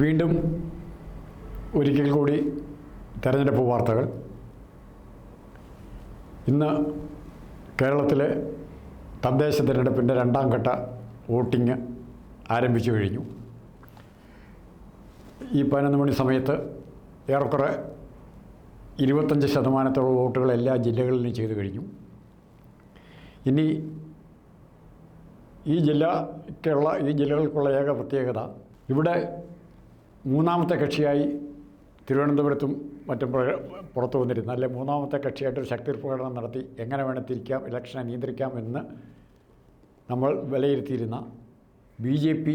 വീണ്ടും ഒരിക്കൽ കൂടി തെരഞ്ഞെടുപ്പ് വാർത്തകൾ. ഇന്ന് കേരളത്തിലെ തദ്ദേശ തിരഞ്ഞെടുപ്പിന്റെ രണ്ടാം ഘട്ട വോട്ടിംഗ് ആരംഭിച്ചു കഴിഞ്ഞു. ഈ പതിനൊന്ന് മണി സമയത്ത് ഏറെക്കുറെ ഇരുപത്തഞ്ച് ശതമാനത്തോളം വോട്ടുകൾ എല്ലാ ജില്ലകളിലും ചെയ്തു കഴിഞ്ഞു. ഇനി ഈ ജില്ലയ്ക്കുള്ള ഈ ജില്ലകൾക്കുള്ള ഏക പ്രത്യേകത ഇവിടെ മൂന്നാമത്തെ കക്ഷിയായി തിരുവനന്തപുരത്തും മറ്റും പുറത്തു വന്നിരുന്നു. അല്ലെ മൂന്നാമത്തെ കക്ഷിയായിട്ടൊരു ശക്തി പ്രകടനം നടത്തി എങ്ങനെ വേണം തിരിക്കാം ഇലക്ഷനെ നിയന്ത്രിക്കാം എന്ന് നമ്മൾ വിലയിരുത്തിയിരുന്ന ബി ജെ പി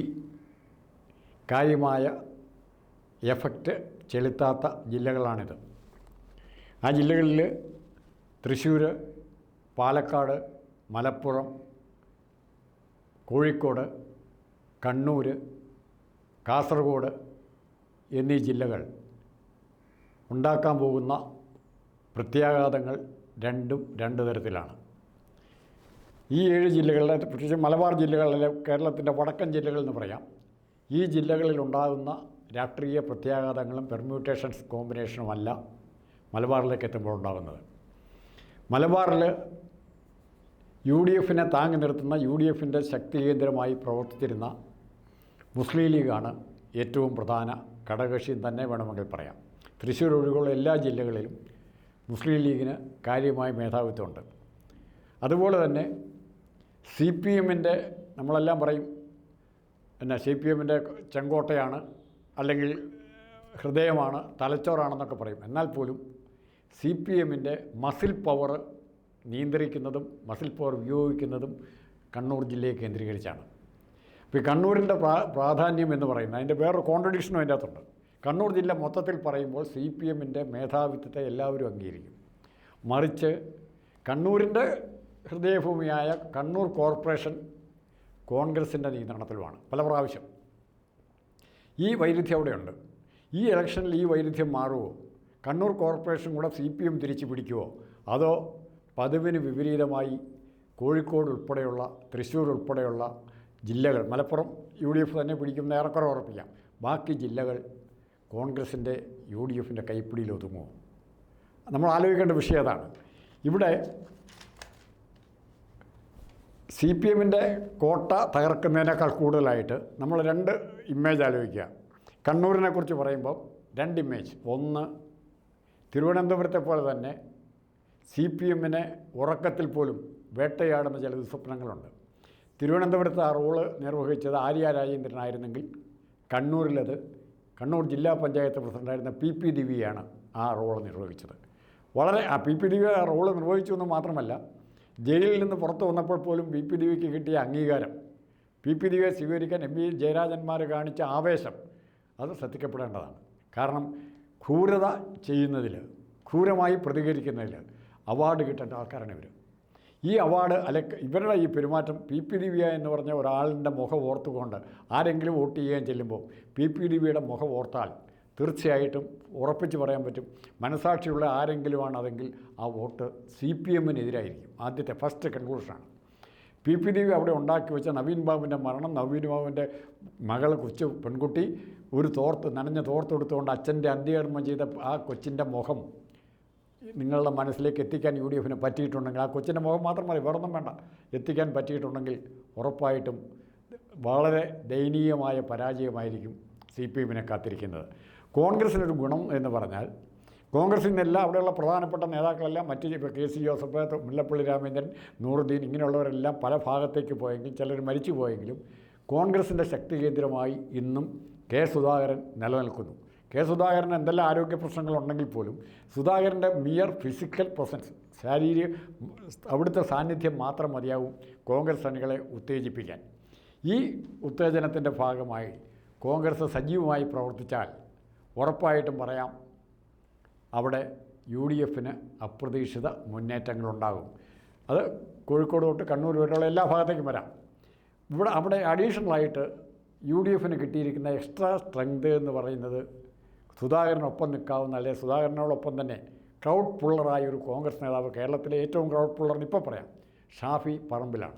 കാര്യമായ എഫക്റ്റ് ചെലുത്താത്ത ജില്ലകളാണിത്. ആ ജില്ലകളിൽ തൃശ്ശൂർ പാലക്കാട് മലപ്പുറം കോഴിക്കോട് കണ്ണൂർ കാസർഗോഡ് എന്നീ ജില്ലകൾ ഉണ്ടാക്കാൻ പോകുന്ന പ്രത്യാഘാതങ്ങൾ രണ്ടും രണ്ട് തരത്തിലാണ്. ഈ ഏഴ് ജില്ലകളിലെ പ്രത്യേകിച്ച് മലബാർ ജില്ലകളിലെ കേരളത്തിന്റെ വടക്കൻ ജില്ലകൾ എന്ന് പറയാം. ഈ ജില്ലകളിൽ ഉണ്ടാകുന്ന രാഷ്ട്രീയ പ്രത്യാഘാതങ്ങളും പെർമ്യൂട്ടേഷൻസ് കോമ്പിനേഷനുമല്ല മലബാറിലേക്ക് എത്തുമ്പോൾ ഉണ്ടാകുന്നത്. മലബാറിൽ യു ഡി എഫിനെ താങ്ങി നിർത്തുന്ന യു ഡി എഫിന്റെ ശക്തി കേന്ദ്രമായി പ്രവർത്തിച്ചിരുന്ന മുസ്ലിം ലീഗാണ് ഏറ്റവും പ്രധാന ഘടകക്ഷിയും തന്നെ വേണമെങ്കിൽ പറയാം. തൃശ്ശൂർ ഒഴികെയുള്ള എല്ലാ ജില്ലകളിലും മുസ്ലിം ലീഗിന് കാര്യമായ മേധാവിത്വമുണ്ട്. അതുപോലെ തന്നെ സി പി എമ്മിന്റെ നമ്മളെല്ലാം പറയും പിന്നെ സി പി എമ്മിന്റെ ചെങ്കോട്ടയാണ് അല്ലെങ്കിൽ ഹൃദയമാണ് തലച്ചോറാണെന്നൊക്കെ പറയും. എന്നാൽ പോലും സി പി എമ്മിന്റെ മസിൽ പവർ നിയന്ത്രിക്കുന്നതും മസിൽ പവർ ഉപയോഗിക്കുന്നതും കണ്ണൂർ ജില്ലയെ കേന്ദ്രീകരിച്ചാണ്. അപ്പോൾ ഈ കണ്ണൂരിന്റെ പ്രാ പ്രാധാന്യം എന്ന് പറയുന്നത് അതിന്റെ വേറൊരു കോൺട്രഡിക്ഷനും അതിന്റെ അകത്തുണ്ട് കണ്ണൂർ ജില്ല മൊത്തത്തിൽ പറയുമ്പോൾ സി പി എമ്മിന്റെ മേധാവിത്വത്തെ എല്ലാവരും അംഗീകരിക്കും. മറിച്ച് കണ്ണൂരിന്റെ ഹൃദയഭൂമിയായ കണ്ണൂർ കോർപ്പറേഷൻ കോൺഗ്രസിന്റെ നിയന്ത്രണത്തിലുമാണ് പല പ്രാവശ്യം. ഈ വൈരുദ്ധ്യം അവിടെയുണ്ട്. ഈ ഇലക്ഷനിൽ ഈ വൈരുദ്ധ്യം മാറുമോ കണ്ണൂർ കോർപ്പറേഷൻ കൂടെ സി പി എം തിരിച്ചു പിടിക്കുമോ അതോ പതിവിന് വിപരീതമായി കോഴിക്കോട് ഉൾപ്പെടെയുള്ള തൃശ്ശൂർ ഉൾപ്പെടെയുള്ള ജില്ലകൾ. മലപ്പുറം യു ഡി എഫ് തന്നെ പിടിക്കുന്ന ഏറെക്കുറെ ഉറപ്പിക്കാം. ബാക്കി ജില്ലകൾ കോൺഗ്രസിന്റെ യു ഡി എഫിന്റെ കൈപ്പിടിയിൽ ഒതുങ്ങുമോ? നമ്മൾ ആലോചിക്കേണ്ട വിഷയം അതാണ്. ഇവിടെ സി പി എമ്മിന്റെ കോട്ട തകർക്കുന്നതിനേക്കാൾ കൂടുതലായിട്ട് നമ്മൾ രണ്ട് ഇമേജ് ആലോചിക്കുക. കണ്ണൂരിനെ കുറിച്ച് പറയുമ്പോൾ രണ്ട് ഇമേജ്. ഒന്ന് തിരുവനന്തപുരത്തെ പോലെ തന്നെ സി പി എമ്മിനെ ഉറക്കത്തിൽ പോലും വേട്ടയാടുന്ന ചില ദുസ്വപ്നങ്ങളുണ്ട്. തിരുവനന്തപുരത്ത് ആ റോൾ നിർവഹിച്ചത് ആര്യ രാജേന്ദ്രനായിരുന്നെങ്കിൽ കണ്ണൂരിലത് കണ്ണൂർ ജില്ലാ പഞ്ചായത്ത് പ്രസിഡന്റായിരുന്ന പി പി ദിവിയാണ് ആ റോൾ നിർവഹിച്ചത്. വളരെ ആ പി പി ദിവി ആ റോൾ നിർവഹിച്ചു എന്ന് മാത്രമല്ല ജയിലിൽ നിന്ന് പുറത്തു വന്നപ്പോൾ പോലും പി പി ദിവിക്ക് കിട്ടിയ അംഗീകാരം പി പി ദിവിയെ സ്വീകരിക്കാൻ എം വി ജയരാജന്മാർ കാണിച്ച ആവേശം അത് ശ്രദ്ധിക്കപ്പെടേണ്ടതാണ്. കാരണം ക്രൂരത ചെയ്യുന്നതിൽ ക്രൂരമായി പ്രതികരിക്കുന്നതിൽ അവാർഡ് കിട്ടേണ്ട ആൾക്കാരാണ് ഇവർ ഈ അവാർഡ് അല്ലെ ഇവരുടെ ഈ പെരുമാറ്റം പി പി ദിവ്യ എന്ന് പറഞ്ഞ ഒരാളിന്റെ മുഖം ഓർത്തുകൊണ്ട് ആരെങ്കിലും വോട്ട് ചെയ്യാൻ ചെല്ലുമ്പോൾ പി പി ദിവ്യയുടെ മുഖം ഓർത്താൽ തീർച്ചയായിട്ടും ഉറപ്പിച്ച് പറയാൻ പറ്റും. മനസാക്ഷിയുള്ള ആരെങ്കിലുമാണ് അതെങ്കിൽ ആ വോട്ട് സി പി എമ്മിനെതിരായിരിക്കും ആദ്യത്തെ ഫസ്റ്റ് കൺക്ലൂഷനാണ് പി പി ദേവി അവിടെ ഉണ്ടാക്കി വെച്ച നവീൻ ബാബുവിന്റെ മരണം നവീൻ ബാബുവിന്റെ മകൾ കൊച്ചു പെൺകുട്ടി ഒരു തോർത്ത് നനഞ്ഞ തോർത്തെടുത്തുകൊണ്ട് അച്ഛന്റെ അന്ത്യകർമ്മം ചെയ്ത ആ കൊച്ചിന്റെ മുഖം നിങ്ങളുടെ മനസ്സിലേക്ക് എത്തിക്കാൻ യു ഡി എഫിന് പറ്റിയിട്ടുണ്ടെങ്കിൽ ആ കൊച്ചിന്റെ മുഖം മാത്രം മതി വേറൊന്നും വേണ്ട. എത്തിക്കാൻ പറ്റിയിട്ടുണ്ടെങ്കിൽ ഉറപ്പായിട്ടും വളരെ ദയനീയമായ പരാജയമായിരിക്കും സി പി എമ്മിനെ കാത്തിരിക്കുന്നത്. കോൺഗ്രസിനൊരു ഗുണം എന്ന് പറഞ്ഞാൽ കോൺഗ്രസിൽ നിന്നെല്ലാം അവിടെയുള്ള പ്രധാനപ്പെട്ട നേതാക്കളെല്ലാം മറ്റ് ഇപ്പോൾ K C Joseph Mullappally Ramachandran Nooruddin ഇങ്ങനെയുള്ളവരെല്ലാം പല ഭാഗത്തേക്ക് പോയെങ്കിലും ചിലർ മരിച്ചു പോയെങ്കിലും കോൺഗ്രസിന്റെ ശക്തി കേന്ദ്രമായി ഇന്നും കെ സുധാകരൻ നിലനിൽക്കുന്നു. കെ സുധാകരൻ എന്തെല്ലാം ആരോഗ്യ പ്രശ്നങ്ങളുണ്ടെങ്കിൽ പോലും സുധാകരന്റെ മിയർ ഫിസിക്കൽ പ്രസൻസ് ശാരീരിക അവിടുത്തെ സാന്നിധ്യം മാത്രം മതിയാവും കോൺഗ്രസ് അണികളെ ഉത്തേജിപ്പിക്കാൻ. ഈ ഉത്തേജനത്തിന്റെ ഭാഗമായി കോൺഗ്രസ് സജീവമായി പ്രവർത്തിച്ചാൽ ഉറപ്പായിട്ടും പറയാം അവിടെ യു ഡി എഫിന് അപ്രതീക്ഷിത മുന്നേറ്റങ്ങളുണ്ടാകും. അത് കോഴിക്കോട് തൊട്ട് കണ്ണൂർ വരെയുള്ള എല്ലാ ഭാഗത്തേക്കും വരാം. ഇവിടെ അവിടെ അഡീഷണലായിട്ട് യു ഡി എഫിന് കിട്ടിയിരിക്കുന്ന എക്സ്ട്രാ സ്ട്രെങ്ത് എന്ന് പറയുന്നത് സുധാകരനൊപ്പം നിൽക്കാവുന്ന അല്ലെ സുധാകരനോടൊപ്പം തന്നെ ക്രൗഡ് പുള്ളറായ ഒരു കോൺഗ്രസ് നേതാവ് കേരളത്തിലെ ഏറ്റവും ക്രൗഡ് പുള്ളർ ഇപ്പോൾ പറയാം ഷാഫി പറമ്പിലാണ്.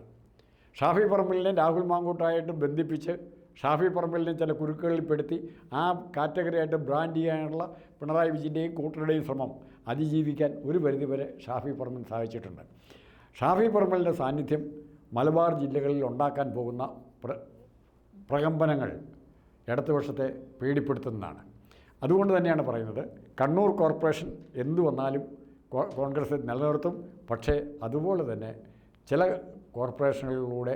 ഷാഫി പറമ്പിലിനെ രാഹുൽ മാങ്കൂട്ടായിട്ട് ബന്ധിപ്പിച്ച് ഷാഫി പറമ്പിലിനെ ചില കുരുക്കുകളിൽ പെടുത്തി ആ കാറ്റഗറിയായിട്ട് ബ്രാൻഡ് ചെയ്യാനുള്ള പിണറായി വിജയന്റെയും കൂട്ടരുടെയും ശ്രമം അതിജീവിക്കാൻ ഒരു പരിധിവരെ ഷാഫി പറമ്പിൽ സാധിച്ചിട്ടുണ്ട്. ഷാഫി പറമ്പലിന്റെ സാന്നിധ്യം മലബാർ ജില്ലകളിൽ ഉണ്ടാക്കാൻ പോകുന്ന പ്ര പ്രകമ്പനങ്ങൾ ഇടതുപക്ഷത്തെ പേടിപ്പെടുത്തുന്നതാണ്. അതുകൊണ്ട് തന്നെയാണ് പറയുന്നത് കണ്ണൂർ കോർപ്പറേഷൻ എന്തു വന്നാലും കോൺഗ്രസ് നിലനിർത്തും. പക്ഷേ അതുപോലെ തന്നെ ചില കോർപ്പറേഷനുകളിലൂടെ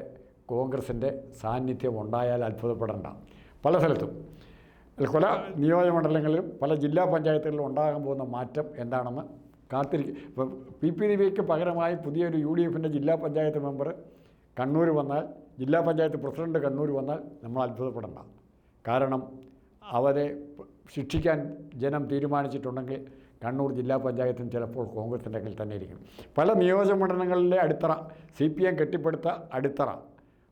കോൺഗ്രസിന്റെ സാന്നിധ്യം ഉണ്ടായാൽ അത്ഭുതപ്പെടേണ്ട. പല സ്ഥലത്തും. പല നിയോജകമണ്ഡലങ്ങളിലും പല ജില്ലാ പഞ്ചായത്തുകളിലും ഉണ്ടാകാൻ പോകുന്ന മാറ്റം എന്താണെന്ന് കാത്തിരിക്കും ഇപ്പം പി പി ദിവിക്ക് പകരമായി പുതിയൊരു യു ഡി എഫിന്റെ ജില്ലാ പഞ്ചായത്ത് മെമ്പർ കണ്ണൂർ വന്നാൽ ജില്ലാ പഞ്ചായത്ത് പ്രസിഡന്റ് കണ്ണൂർ വന്നാൽ നമ്മൾ അത്ഭുതപ്പെടേണ്ട. കാരണം അവരെ ശിക്ഷിക്കാൻ ജനം തീരുമാനിച്ചിട്ടുണ്ടെങ്കിൽ കണ്ണൂർ ജില്ലാ പഞ്ചായത്തും ചിലപ്പോൾ കോൺഗ്രസിന്റെ കയ്യിൽ തന്നെ ഇരിക്കും. പല നിയോജകമണ്ഡലങ്ങളിലെ അടിത്തറ സി പി എം കെട്ടിപ്പടുത്ത അടിത്തറ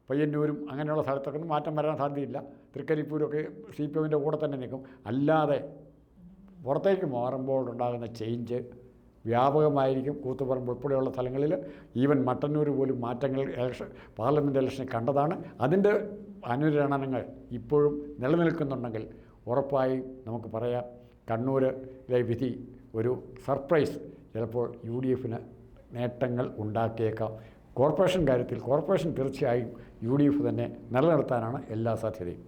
പയ്യന്നൂരും അങ്ങനെയുള്ള സ്ഥലത്തൊക്കെ മാറ്റം വരാൻ സാധ്യതയില്ല. തൃക്കരിപ്പൂരൊക്കെ സി പി എമ്മിന്റെ കൂടെ തന്നെ നിൽക്കും. അല്ലാതെ പുറത്തേക്ക് മാറുമ്പോൾ ഉണ്ടാകുന്ന ചേഞ്ച് വ്യാപകമായിരിക്കും. കൂത്തുപറമ്പ് ഉൾപ്പെടെയുള്ള സ്ഥലങ്ങളിൽ ഈവൻ മട്ടന്നൂർ പോലും മാറ്റങ്ങൾ ഇലക്ഷൻ പാർലമെന്റ് ഇലക്ഷനെ കണ്ടതാണ്. അതിന്റെ അനുരണനങ്ങൾ ഇപ്പോഴും നിലനിൽക്കുന്നുണ്ടെങ്കിൽ ഉറപ്പായും നമുക്ക് പറയാം. കണ്ണൂരിലെ വിധി ഒരു സർപ്രൈസ്. ചിലപ്പോൾ യു ഡി എഫിന് നേട്ടങ്ങൾ ഉണ്ടാക്കിയേക്കാം. കോർപ്പറേഷൻ കാര്യത്തിൽ കോർപ്പറേഷൻ തീർച്ചയായും യു ഡി എഫ് തന്നെ നിലനിർത്താനാണ് എല്ലാ സാധ്യതയും.